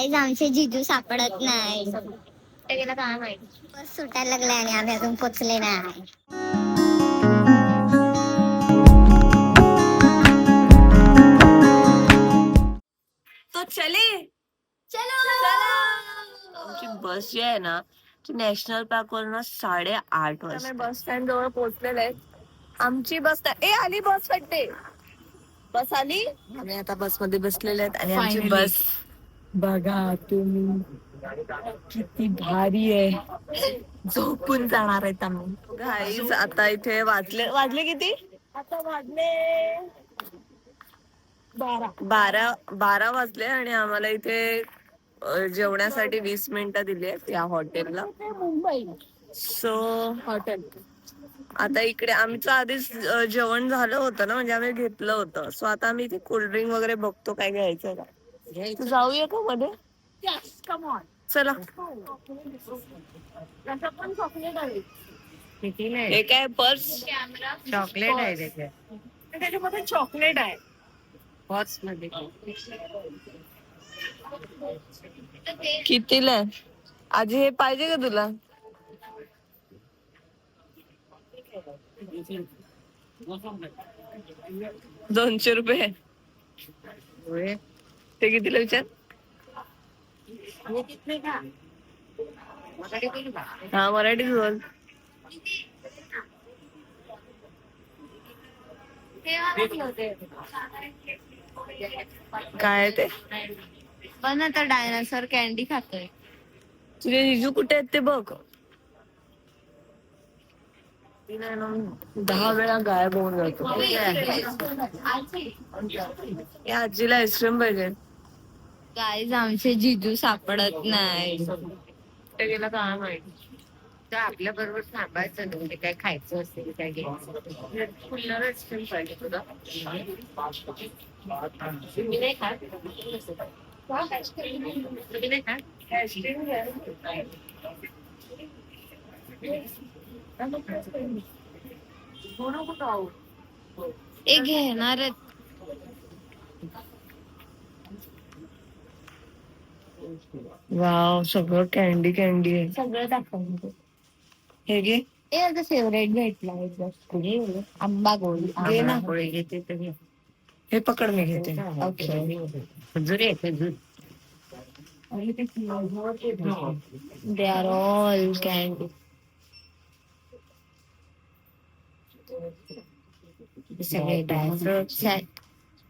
Guys आमचे जिजू सापडत नाही. कुठे गेला काय माहिती? बस सुटायला लागले आणि आम्ही अजून पोचले नाही. तो चले. चलो. आमची बस जी आहे ना ती नॅशनल पार्क वरून साडे आठ वाजता. बस स्टँड जवळ पोहोचलेले आहेत. आमची बस ए आली बस वाटते बस आली? आम्ही आता बसमध्ये बसलेले आहेत आणि आमची. बस बघा तुम्ही. किती भारी आहे. झोपून जाणार आहेत आम्ही. गाईज आता इथे वाजले वाजले किती? आता वाजले बारा. बारा बारा वाजले आणि आम्हाला इथे जेवण्यासाठी वीस मिनिटं दिली आहेत या हॉटेलला. मुंबई. So hotel. आता इकडे आमचं आधीच जेवण झालं होतं ना म्हणजे आम्ही घेतलं होतं. सो आता आम्ही इथे कोल्ड्रिंक वगैरे बघतो काय घ्यायचं. का तू जाऊया का मध्ये? चला. हे काय पर्स? चॉकलेट आहे त्याच्यात त्याच्यामध्ये चॉकलेट आहे. बॉक्समध्ये. कितीला? आहे? आजी हे पाहिजे का तुला? दोनशे रुपये. ते कितीला विचार? हा मराठीत बोल. काय ते? पण आता डायनासोर कॅन्डी खातोय. तुझे जिजू कुठे आहेत ते बघ. ना, दहा वेळा गायब होऊन जातो. या आजीला आईस्क्रीम पाहिजे. गाईज आमचे जिजू सापडत नाही. कुठे गेला काय माहिती? तर आपल्या बरोबर थांबायचं ना म्हणजे काय खायचं असेल काय घ्यायचं फुल्लर आईस्क्रीम पाहिजे तुला. तुम्ही नाही खात? तुम्ही नाही खात? आईस्क्रीम घ्या एक घेणार आहेत. वाव सगळं कॅन्डी कॅन्डी आहे सगळं दाखवलं हे घे हे आता फेवरेट भेटला आहे आंबा गोळी घे ना. घेते तर घे. हे पकड मी घेते खजूर आहे खजूर दे आर ऑल कॅन्डी सगळे ड्रायफ्रुट्स आहेत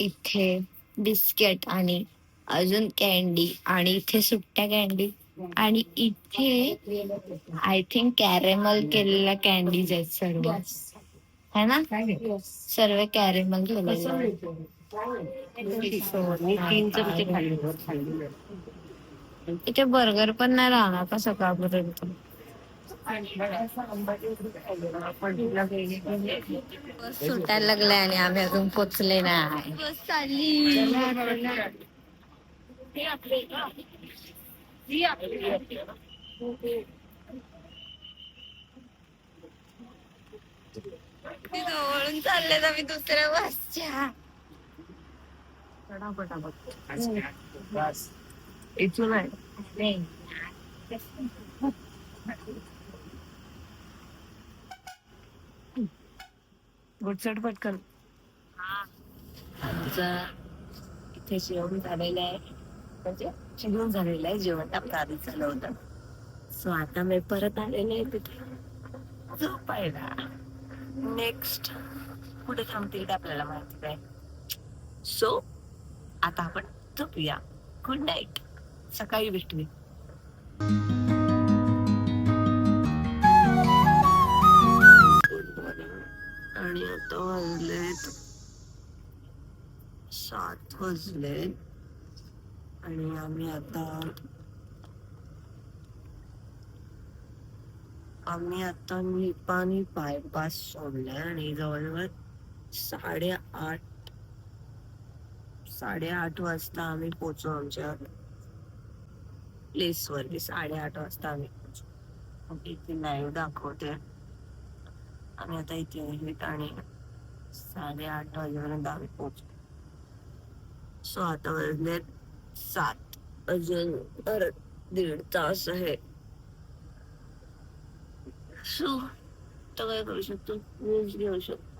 इथे बिस्किट आणि अजून कॅन्डी आणि इथे सुट्ट्या कॅन्डी आणि इथे आय थिंक कॅरेमल केलेल्या कॅन्डीज आहेत सर्व. है ना? सर्व कॅरेमल केलेले इथे बर्गर पण नाही राहणार का सकाळपर्यंत? सुटायला लागलाय आणि आम्ही अजून पोचले नाही. बस जवळून चालले मी दुसऱ्या बसच्या इथून आहे गुडचट पटकन आमचं इथे जेवण झालेलं आहे. म्हणजे जेवण झालेलं आहे जेवण आपलं आधी झालं होतं. सो आता मी परत आलेले आहे तिथे. झोपायला. नेक्स्ट कुठे थांबतील ते आपल्याला माहिती नाही. सो आता आपण झोपूया. गुड नाईट सकाळी भेटूया आणि आता वाजलेत सात वाजले आणि आम्ही आता आम्ही आता निपाणी बायपास सोडलाय आणि जवळजवळ साडेआठ साडेआठ वाजता आम्ही पोचू आमच्या प्लेस वरती. साडेआठ वाजता आम्ही पोचू इथे लाईव्ह दाखवते. आम्ही आता इथे आहेत आणि साडेआठ वाजेपर्यंत आम्ही पोचू सो आता वाजले सात अजून दीड तास आहे. सो तर काय करू शकतो? न्यूज घेऊ शकतो.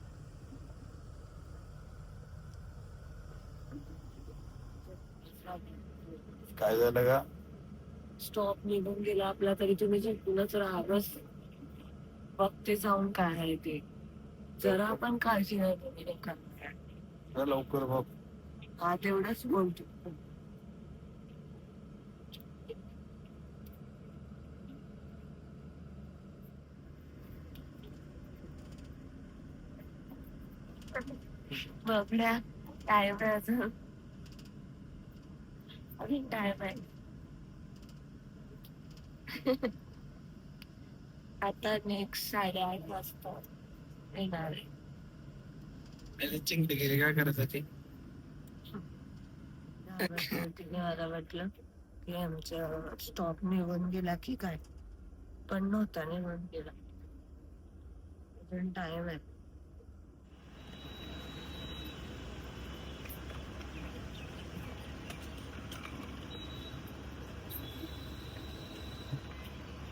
काय झालं का? स्टॉप निघून गेला आपला तरी तुम्ही झोपूनच राहा बस बघते जाऊन काय आहे ते. जरा पण काळजी नाही तुम्ही जरा लवकर बघ. हा तेवढंच बोलतो. बघण्या टाइम आहे अजून अजून टाइम आहे आता नेक्स्ट साडेआठ वाजता येणार आहे चिंगडी गेली काय होती तिने मला वाटलं की आमचा स्टॉप निघून गेला की काय पण नव्हता निघून गेला अजून टाइम आहे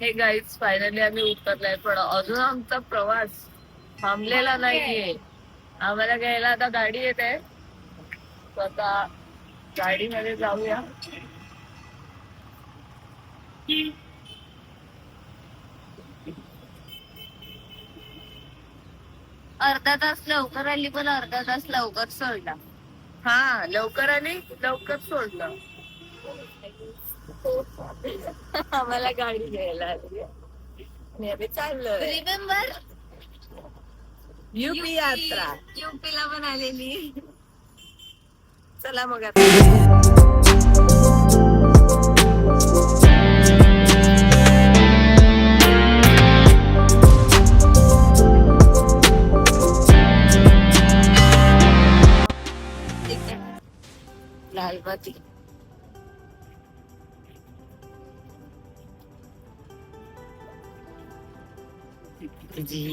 हे गाईज फायनली आम्ही उतरलाय. पण अजून आमचा प्रवास थांबलेला नाहीये. आम्हाला घ्यायला आता गाडी येत. आहे आता गाडीमध्ये जाऊया. अर्धा तास लवकर आली पण अर्धा तास लवकर सोडला. हा लवकर आली लवकर सोडलं. आम्हाला गाडी घ्यायला आली. आणि आम्ही रिमेंबर युपी यात्रा. युपीला पण आलेली. चला मग आता.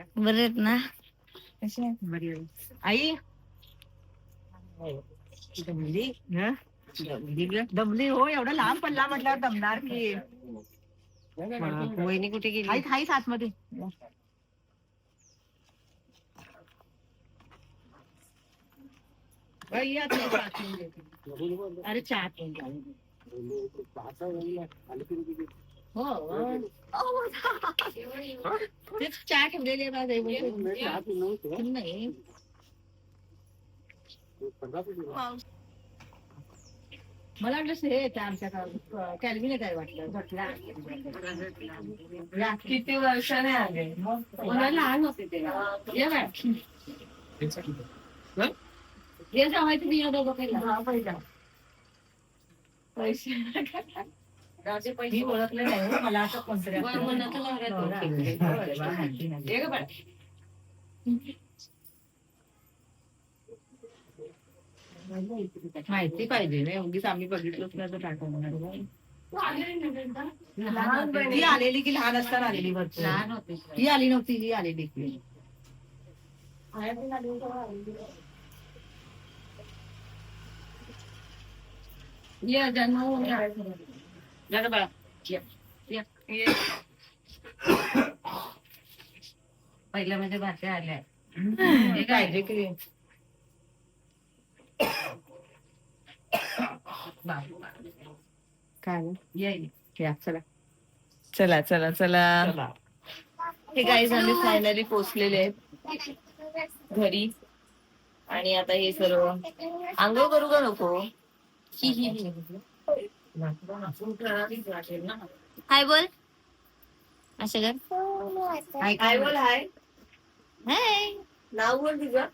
आहेत ना? आई? दमली दमली हो एवढा लांब पल्ला म्हटल्यावर दमणार की. वहिनी कुठे गेली? हाय हाय आतमध्ये. अरे चहा मला वाटलं हे येतं आमच्या कॅल्विनेट आहे वाटलं घटला किती वर्षाने आले मला लहान होते तेव्हा ये बाय हे जावायचं मी दोघं पहिला पैसे ओळखले नाही हो, मला असं कोणतरी गं बाळ. माहिती पाहिजे ना उगीच आम्ही बघितलंच नाही तर टाकून ती आलेली की लहान असताना आलेली भरपूर. लहान होते. ही आली नव्हती ही आलेली. की ये जन्म बाळा दादा बाळा पहिल्या मध्ये भाषा आल्या काळजी की काय चला चला चला चला हे गाईज आम्ही फायनली पोचलेले आहेत घरी आणि आता हे सर्व अंग करू का नको हाय बोल. असं कर हाय बोल हाय. हाय. नाव बोल तुझं.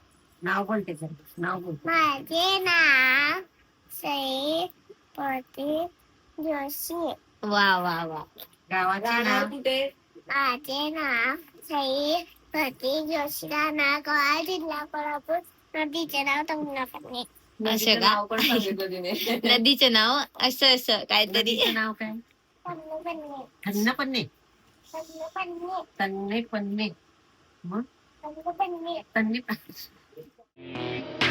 नाव बोल त्याचं. नाव बोल. माझे नाव सई पती जोशी. वा वा वा. गावाचे नाव? कुठे? माझे नाव सई पती जोशी. राणा गोवा जिल्हा कोल्हापूर. नदीचे नाव तंगनापणे नदीचं का? नदीचे नाव? असं असं काहीतरी. नदीचं नाव काय? पन्ने. पन्ने. थन्न पन्ने. पन्ने. तन्ने पन्ने. तन्ने